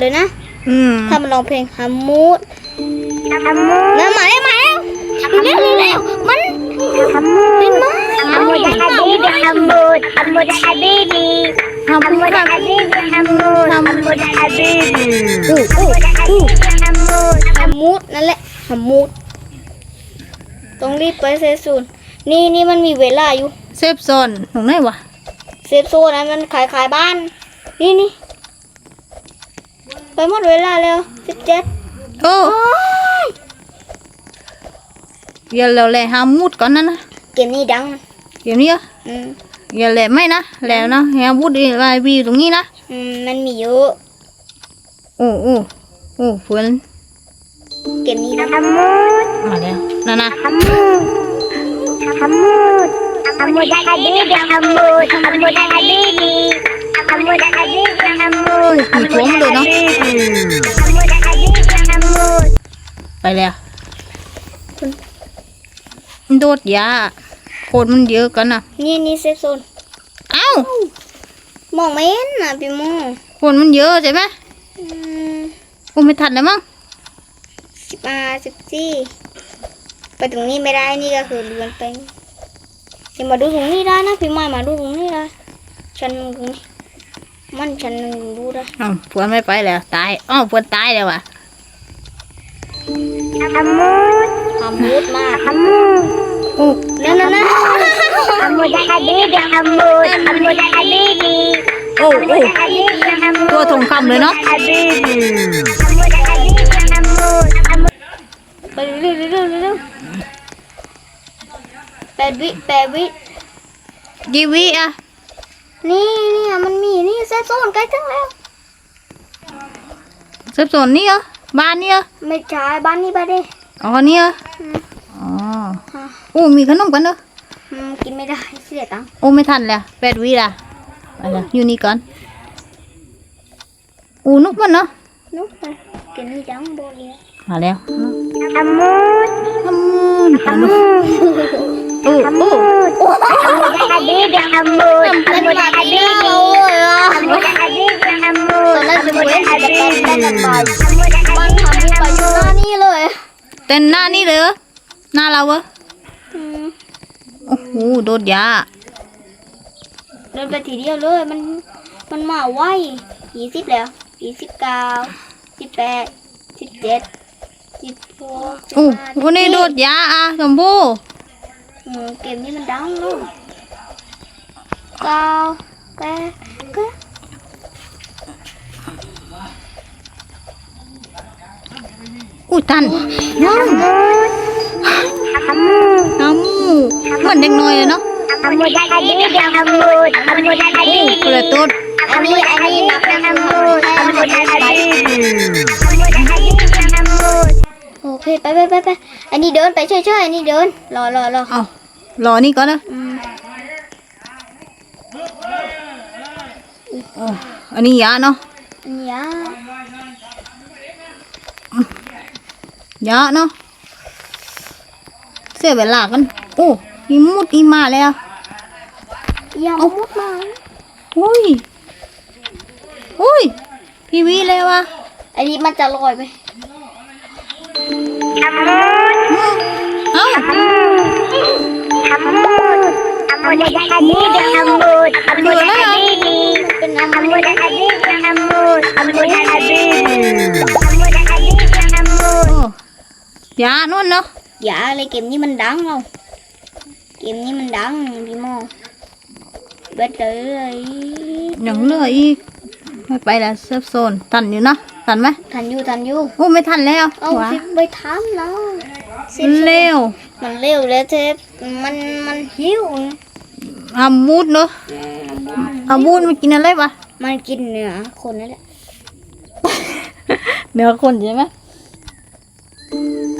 เลยนะ อืถ้ามันร้องเพลงฮัมมูดฮัแล้วมาแล้วมาแล้วเร็วเร็วมันเป็นมาฮัมมูดฮัมมูดฮัมมูดฮัมมูดฮัมมูดฮัมมูดฮัมมูดฮัมมูดฮัมมูดฮับบีบีอู้อู้มูดฮัมมูดฮัมมูดนั่นแหละฮัมมูดต้องรีบไปเซฟโซนนี่นี่มันมีเวลาอยู่เซฟโซนของไหนวะเซฟโซนนั้นมันขายขายบ้าน นี่นี่ ไปหมดเวลาแล้วสิบเจ็ดโอ้ยอย่าแล้วแหละหามุดก่อนนั่นนะเกมนี้ดังเดี๋นี้อะอืมอย่าแหละไม่นะแล้วนะหามุดอีลายวีตรงนี้นะมันมีเยอะโอ้โอ้โอ้ฝนเกมนี้ดังทามุดมาแล้วนั่นนะทามุดทามุดทามุดได้ดีดีทามุดทามุดได้ดีดีทามุดได้ดีดีทามุดมีท้วมเลยเนาะ ไปแล้วโดดยาคนมันเยอะกันนะนี่นี่เซฟโซนเอ้ามองไม่เห็นนะพี่โมคนมันเยอะใช่ไหมอืมกูไม่ทันแล้วมั้งสิบห้าสิบสี่ไปตรงนี้ไม่ได้นี่ก็คือเลือนไปอย่ามาดูตรงนี้ได้นะพี่ไม้มาดูตรงนี้ได้ฉันตรงนี้มันฉันดูได้อ้าวเพื่อนไม่ไปแล้วตายอ้าวเพื่อนตายแล้วว่ะ ฮามูดฮามูดมากฮามูดเร็วๆนะฮามูดฮาบีบฮามูดฮามูดฮาบีบโอ้โหตัวทองคำเลยเนาะฮาบีบฮามูดฮาบีบฮามูดฮามูดไปเกบี้ร็วเร็วแปดวิแปดวิกี่วิอะนี่นี่มันมีนี่เซฟโซนใกล้ถึงแล้วเซฟโซนนี่เหรอ บ้านเนี่ย ไม่ใช่บ้านนี้บ้านเด้อ๋อเนี่ยอ๋อโอ้มีขนมกันเนอะกินไม่ได้เสียตังโอ้ไม่ทันแล้วแปดวิละอะไรอยู่นี่ก่อนอูนุกมันเนาะนุกมันกินนี่จังโบเลยมาแล้วอามูดอามูดอามูดโอ้โอ้โอ้อาดีดอามูดอามูดอาดีอามูดอาดีอามูดอามูดอาดีอามูด อยู่หน้านี่เลยเต้นหน้านี่เลยเหรอหน้าเราเหรออืมโอ้โหโดดยาเดินไปทีเดียวเลยมันมันมาไวยี่สิบแล้วยี่สิบเก้าสิบแปดสิบเจ็ดสิบหกสิบโอ้ห้าโหนี่โดดยาอะชมพู่อืมเกมนี้มันดังเนาะเก้าแปดเก้า อุ้ตันน้องน้ำเหมือนเด็กน้อยเลยเนาะกระตุ้น้ำมันเด้งนี่ไปโอเคไปไปไปไปอันนี้เดินไปช่วยช่วยอันนี้เดินรอรอรอเอารอนี่ก่อนนะอันนี้ยาเนาะยา เยอะเนาะเสียเวลากัน โอ้อีมุดอีมาแล้วอย่ามุดมาอุ้ยอุ้ยพี่วีเลยวะอันนี้มันจะลอยไหมทำมุดเอ้าทำมุดทำมุดทำมุดทำมุดทมุดทำมุดทำมุดทำมุดทำมุดทำมุดทำมุด ยานู่นเนาะอย่าเลยเกมนี้มันดังเราเกมนี้มันดังพี่โมเบ็ดเลยยังเหลืออีกไม่ไปแล้วเซฟโซนทันอยู่นะทันไหมทันอยู่ทันอยู่โอ้ไม่ทันแล้วเอาว้าสิไปทำแล้วสิเร็วมันเร็วแล้วเทปมันมันหิวอามูดเนาะอามูดมันกินอะไรปะมันกินเนื้อคนนั่นแหละเนื้อคนใช่ไหม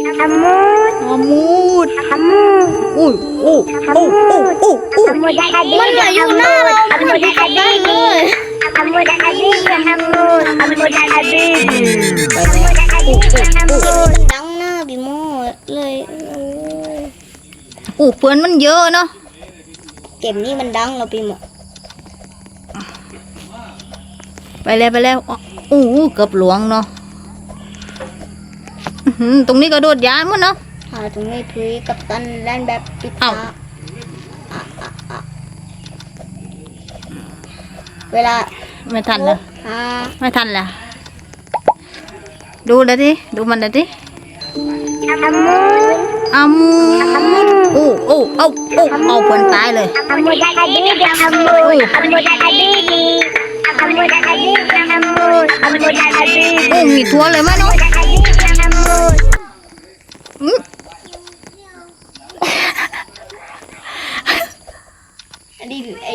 Amut. Amut. Amut. Uy, oh, oh, oh, oh, oh. Amut Hadi. Mana Yuna? Amut Hadi. Amut Hadi. Amut. Amut Hadi. Amut Hadi. ดังหน้าบิโมดเลยอู้เพื่อนมันเยอะเนาะเกมนี้มันดังเราปีหมดไปแล้วไปแล้วอู้เกือบหลวงเนาะ หือตรงนี้ก็โดดยานหมั้งเนาะหาตรงนี้พี่กับตันเล่นแบบปิดเอ้าตาอะอะอะเวลาไม่ทันละอ่าไม่ทันละดูเลยดิดูมันเลยดิ Amun, อามูโอ้โอ้เอาโอ้เอาเพื่อนตายเลย Amun dan Habibi, Amun, Amun dan Habibi, Amun dan Habibi, Amun, Amun dan Habibi, โอ้มีทัวเลยไหมเนาะ Amun dan Habibi, Amun. อืม อันนี้ไอ้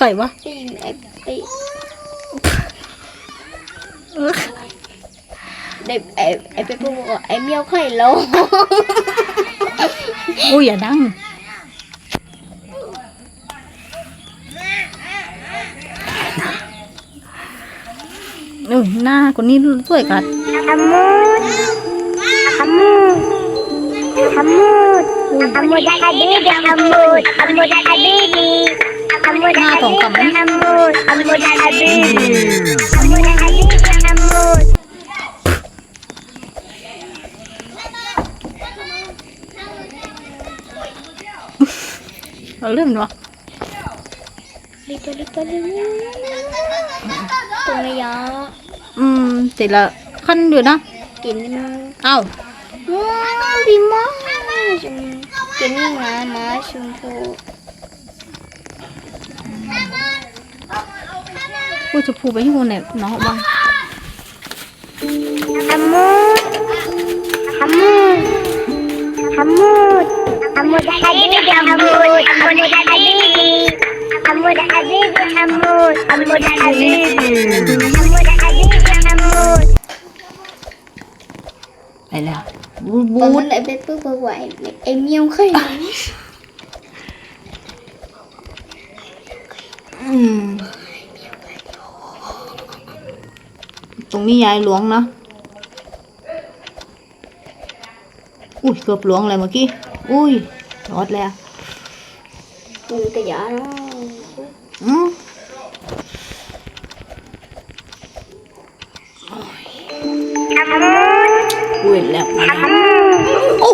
ไก่วะตีนไอ้ปีเด็กไอ้ไอ้เปปูบอกว่าไอ้เมียวไข่ลงอุ้ยอย่าดัง เออหน้าคนนี้สวยกัดขมูดขมูดขมูดขมูดอะคาเดบีขมูดขมูดอะคาเดบี เนาะลิตรลิตรลิตรตรงนี้ยะอืมติดละขั้นอ ยู่นะกินนี่มันเอ้าว้าวดีมากชมกินนี่หมาหมาชมพูพูดจะพูดไปที่คนไหนเนาะบ้าง Amun, Amun, Amun, Amun dan Habibi, Amun, Amun dan Habibi, Amun dan Habibi, Amun, Amun dan Habibi, Amun dan Habibi, Amun. ไปแล้วบูดตบูอนดนั้นไอ้เป๊ปบอกว่าไอ้ไอ้เมียวไข่ลงอืม ตรงนี้ยายหลวงเนาะอุ้ยเกือบหลวงเลยเมื่อกี้ อุ้ยรอดแล้วมึงกระยาเนาะอืม Amun, อุ้ยแล้ว Amun, โอ้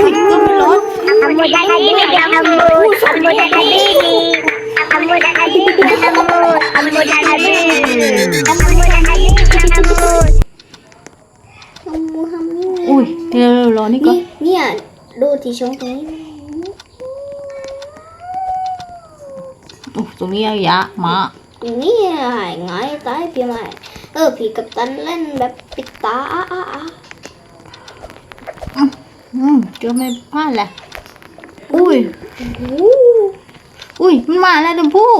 อุ้ยเกือบไม่รอด Amun dan Habibi, Amun, Amun dan Habibi, Amun dan Habibi, Amun, Amun dan Habibi, Amun dan Habibi, Amun. เดี๋ยวรอนี่ก่อนนี่เนี่ยดูที่ช่องตรงนี้โอ้ตรงนี้ยายะหมาตรงนี้หายง่ายตายพี่ใหม่เออพี่กับตันเล่นแบบปิดตาอะอะอะอืมเกือบไม่พลาดแหละอุ้ยโอ้อุ้ยมันมาแล้วชมพู่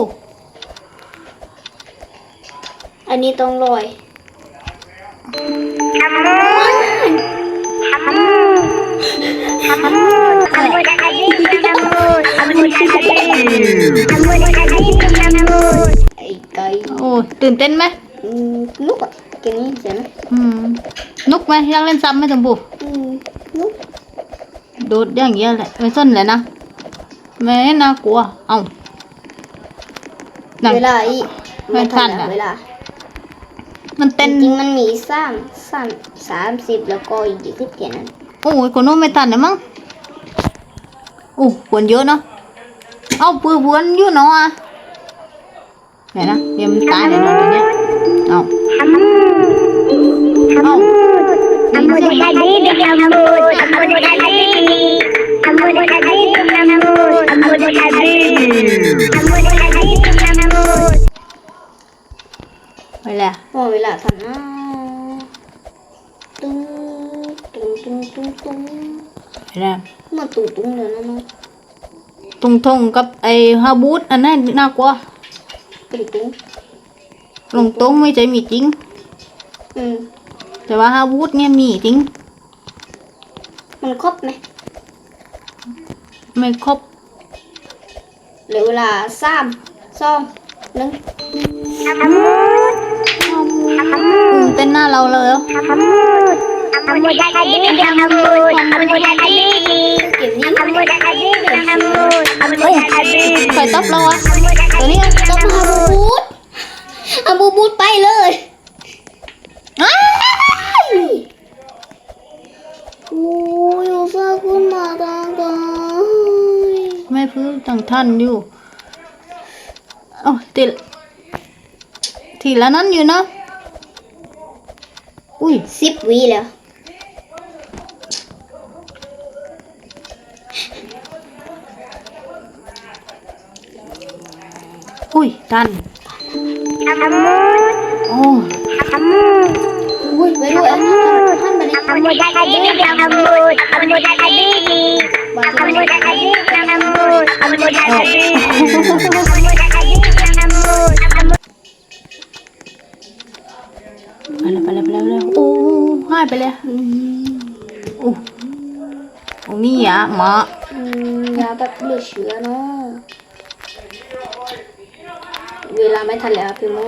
อันนี้ต้องลอย ตื่นเต้นไหมอืมนุกอะกินนี่เสียนะอืมนุกไหมอยากเล่นซ้ำไหมชมพู่อืมนุกโดดอย่างเงี้ยแหละไม่สนเลยนะแม่น่ากลัวเอ้านั่นเวลาอีกไม่ทันอะ เวลามันจเต้นริงๆมันมีสามสามสามสิบแล้วก็อีกยี่สิบแค่นั้นโอ้ยคนโน้นไม่ทันเลยมั้งโอ้ปวนเยอะเนาะเอาปืนปวนเยอะเนาะอะไหนนะเดี๋ยวมันตายเลยเนาะตัวเนี้ยเอา เอา Amun dan Habibi, Amun, Amun dan Habibi, Amun dan Habibi, Amun, Amun dan Habibi, Amun dan Habibi, Amun. ไปแล้วพอเวลาทันนะตุ้งตุ้งตุ้งตุ้งตุ้งไปแล้ว มันตุ้งตุ้งเลยนะน้องตรงทงกับไอ้ฮาบูดอันนั้นน่ากลัวตุ้งตุ้งลงตรงไม่ใช่มีจริง อืม แต่ว่าฮาบูดเนี่ยมีจริง มันครบไหมไม่ครบเหลือเวลาสามสองหนึ่ง Amun, อืมเต้นหน้าเราเลย Amun, Amun dan Habibi, Amun, Amun dan Habibi, เก็บนี้ Amun dan Habibi, Amun, Amun dan Habibi, ใครตบเราอะ Amun dan ตัวนี้ต้องมาบูดอาบูบูดไปเลยอ้าวโอ้ยอุตส่าห์ขึ้นมาทางไกลไม่พื้นตั้งท่านอยู่โอ้ยติดทีละนั้นอยู่นะอุ้ย สิบวิแล้ว อุ้ยทัน Amut, โอ้ amut, อุ้ยไปด้วยอะท่านไปเลย amut habibi, amut, amut habibi, amut habibi, amut, amut habibi, amut habibi, amut, amut. ไปแล้วไปแล้วไปแล้วไปแล้วโอ้หายไปแล้วโอ้ตรงนี้อะหมาอืมยาแบบเหลือเชื้อเนาะ เวลาไม่ทันแล้วพี่โม